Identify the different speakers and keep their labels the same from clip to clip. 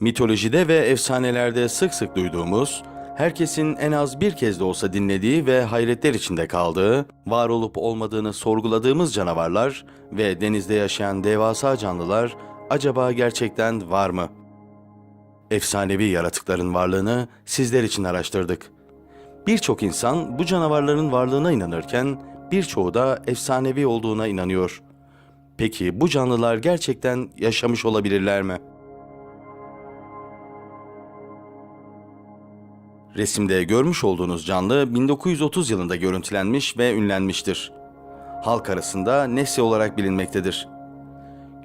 Speaker 1: Mitolojide ve efsanelerde sık sık duyduğumuz, herkesin en az bir kez de olsa dinlediği ve hayretler içinde kaldığı, var olup olmadığını sorguladığımız canavarlar ve denizde yaşayan devasa canlılar acaba gerçekten var mı? Efsanevi yaratıkların varlığını sizler için araştırdık. Birçok insan bu canavarların varlığına inanırken birçoğu da efsanevi olduğuna inanıyor. Peki bu canlılar gerçekten yaşamış olabilirler mi? Resimde görmüş olduğunuz canlı 1930 yılında görüntülenmiş ve ünlenmiştir. Halk arasında Nessie olarak bilinmektedir.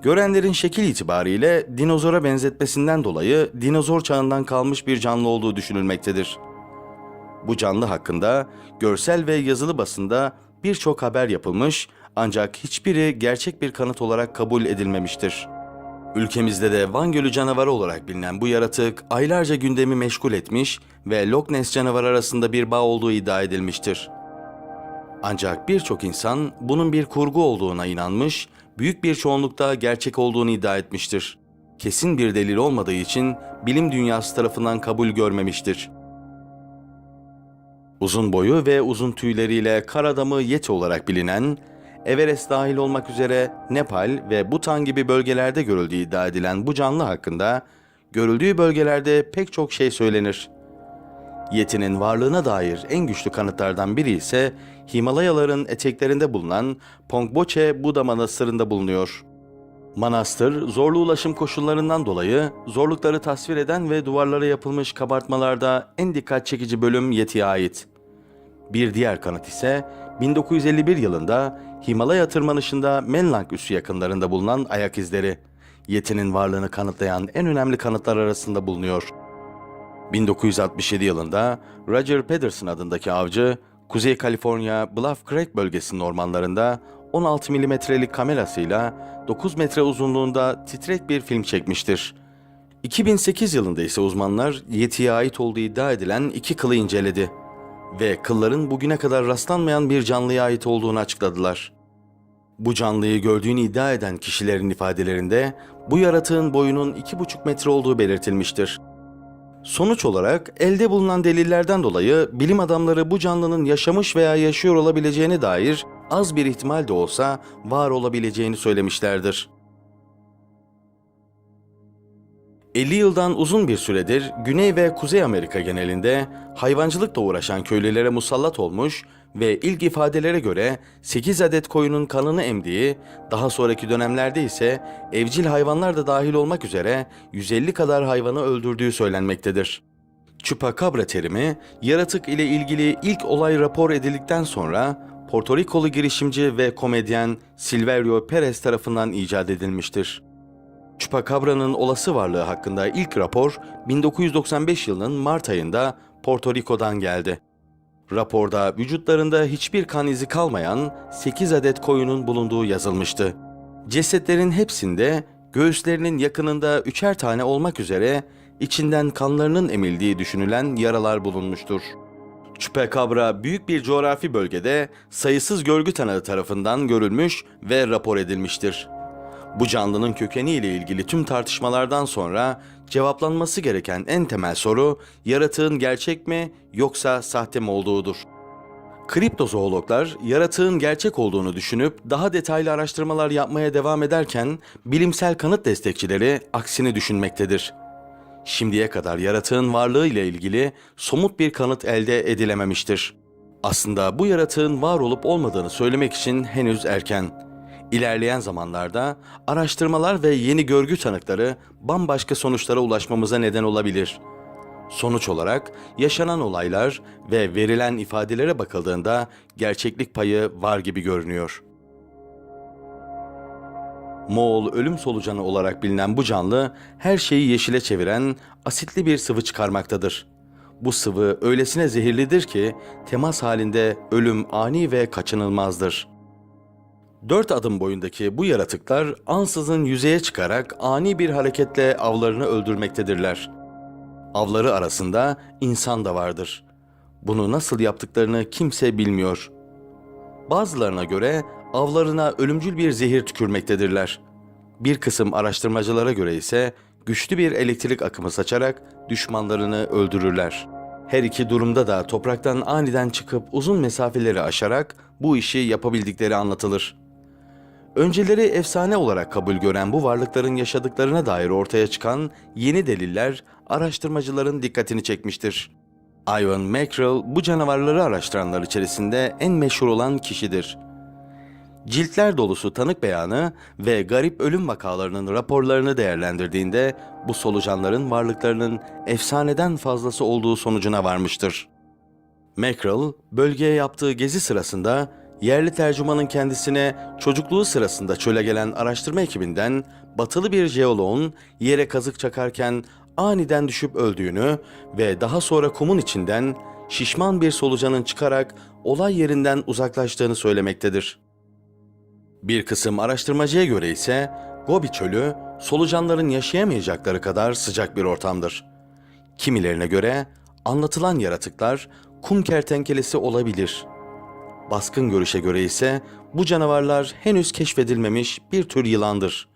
Speaker 1: Görenlerin şekil itibariyle dinozora benzetmesinden dolayı dinozor çağından kalmış bir canlı olduğu düşünülmektedir. Bu canlı hakkında görsel ve yazılı basında birçok haber yapılmış ancak hiçbiri gerçek bir kanıt olarak kabul edilmemiştir. Ülkemizde de Van Gölü canavarı olarak bilinen bu yaratık aylarca gündemi meşgul etmiş ve Loch Ness canavarı arasında bir bağ olduğu iddia edilmiştir. Ancak birçok insan bunun bir kurgu olduğuna inanmış, büyük bir çoğunlukta gerçek olduğunu iddia etmiştir. Kesin bir delil olmadığı için bilim dünyası tarafından kabul görmemiştir. Uzun boyu ve uzun tüyleriyle kar adamı Yeti olarak bilinen, Everest dahil olmak üzere Nepal ve Bhutan gibi bölgelerde görüldüğü iddia edilen bu canlı hakkında görüldüğü bölgelerde pek çok şey söylenir. Yeti'nin varlığına dair en güçlü kanıtlardan biri ise Himalayaların eteklerinde bulunan Pongboche Buda Manastırı'nda bulunuyor. Manastır, zorlu ulaşım koşullarından dolayı zorlukları tasvir eden ve duvarlara yapılmış kabartmalarda en dikkat çekici bölüm Yeti'ye ait. Bir diğer kanıt ise 1951 yılında Himalaya tırmanışında Menlang üssü yakınlarında bulunan ayak izleri. Yeti'nin varlığını kanıtlayan en önemli kanıtlar arasında bulunuyor. 1967 yılında Roger Pedersen adındaki avcı, Kuzey Kaliforniya Bluff Creek bölgesinin ormanlarında 16 milimetrelik kamerasıyla 9 metre uzunluğunda titrek bir film çekmiştir. 2008 yılında ise uzmanlar Yeti'ye ait olduğu iddia edilen iki kılı inceledi ve kılların bugüne kadar rastlanmayan bir canlıya ait olduğunu açıkladılar. Bu canlıyı gördüğünü iddia eden kişilerin ifadelerinde bu yaratığın boyunun 2,5 metre olduğu belirtilmiştir. Sonuç olarak elde bulunan delillerden dolayı bilim adamları bu canlının yaşamış veya yaşıyor olabileceğine dair az bir ihtimal de olsa var olabileceğini söylemişlerdir. 50 yıldan uzun bir süredir Güney ve Kuzey Amerika genelinde hayvancılıkla uğraşan köylülere musallat olmuş ve ilk ifadelere göre 8 adet koyunun kanını emdiği, daha sonraki dönemlerde ise evcil hayvanlar da dahil olmak üzere 150 kadar hayvanı öldürdüğü söylenmektedir. Chupacabra terimi, yaratık ile ilgili ilk olay rapor edildikten sonra Porto Rikolu girişimci ve komedyen Silverio Perez tarafından icat edilmiştir. Chupacabra'nın olası varlığı hakkında ilk rapor 1995 yılının Mart ayında Porto Rico'dan geldi. Raporda vücutlarında hiçbir kan izi kalmayan 8 adet koyunun bulunduğu yazılmıştı. Cesetlerin hepsinde göğüslerinin yakınında üçer tane olmak üzere içinden kanlarının emildiği düşünülen yaralar bulunmuştur. Chupacabra büyük bir coğrafi bölgede sayısız görgü tanığı tarafından görülmüş ve rapor edilmiştir. Bu canlının kökeni ile ilgili tüm tartışmalardan sonra cevaplanması gereken en temel soru yaratığın gerçek mi yoksa sahte mi olduğudur. Kriptozoologlar yaratığın gerçek olduğunu düşünüp daha detaylı araştırmalar yapmaya devam ederken bilimsel kanıt destekçileri aksini düşünmektedir. Şimdiye kadar yaratığın varlığı ile ilgili somut bir kanıt elde edilememiştir. Aslında bu yaratığın var olup olmadığını söylemek için henüz erken. İlerleyen zamanlarda araştırmalar ve yeni görgü tanıkları bambaşka sonuçlara ulaşmamıza neden olabilir. Sonuç olarak yaşanan olaylar ve verilen ifadelere bakıldığında gerçeklik payı var gibi görünüyor. Moğol ölüm solucanı olarak bilinen bu canlı her şeyi yeşile çeviren asitli bir sıvı çıkarmaktadır. Bu sıvı öylesine zehirlidir ki temas halinde ölüm ani ve kaçınılmazdır. Dört adım boyundaki bu yaratıklar ansızın yüzeye çıkarak ani bir hareketle avlarını öldürmektedirler. Avları arasında insan da vardır. Bunu nasıl yaptıklarını kimse bilmiyor. Bazılarına göre avlarına ölümcül bir zehir tükürmektedirler. Bir kısım araştırmacılara göre ise güçlü bir elektrik akımı saçarak düşmanlarını öldürürler. Her iki durumda da topraktan aniden çıkıp uzun mesafeleri aşarak bu işi yapabildikleri anlatılır. Önceleri efsane olarak kabul gören bu varlıkların yaşadıklarına dair ortaya çıkan yeni deliller araştırmacıların dikkatini çekmiştir. Ivan Mackerel bu canavarları araştıranlar içerisinde en meşhur olan kişidir. Ciltler dolusu tanık beyanı ve garip ölüm vakalarının raporlarını değerlendirdiğinde bu solucanların varlıklarının efsaneden fazlası olduğu sonucuna varmıştır. Mackerel, bölgeye yaptığı gezi sırasında yerli tercümanın kendisine çocukluğu sırasında çöle gelen araştırma ekibinden batılı bir jeoloğun yere kazık çakarken aniden düşüp öldüğünü ve daha sonra kumun içinden şişman bir solucanın çıkarak olay yerinden uzaklaştığını söylemektedir. Bir kısım araştırmacıya göre ise Gobi Çölü solucanların yaşayamayacakları kadar sıcak bir ortamdır. Kimilerine göre anlatılan yaratıklar kum kertenkelesi olabilir. Baskın görüşe göre ise bu canavarlar henüz keşfedilmemiş bir tür yılandır.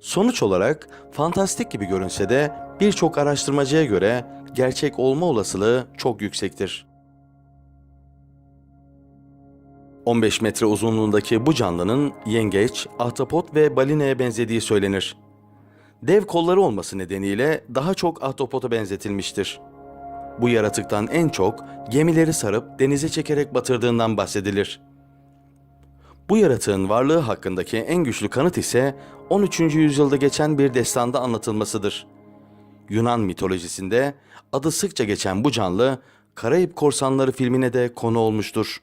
Speaker 1: Sonuç olarak fantastik gibi görünse de birçok araştırmacıya göre gerçek olma olasılığı çok yüksektir. 15 metre uzunluğundaki bu canlının yengeç, ahtapot ve balineye benzediği söylenir. Dev kolları olması nedeniyle daha çok ahtapota benzetilmiştir. Bu yaratıktan en çok gemileri sarıp denize çekerek batırdığından bahsedilir. Bu yaratığın varlığı hakkındaki en güçlü kanıt ise 13. yüzyılda geçen bir destanda anlatılmasıdır. Yunan mitolojisinde adı sıkça geçen bu canlı Karayip Korsanları filmine de konu olmuştur.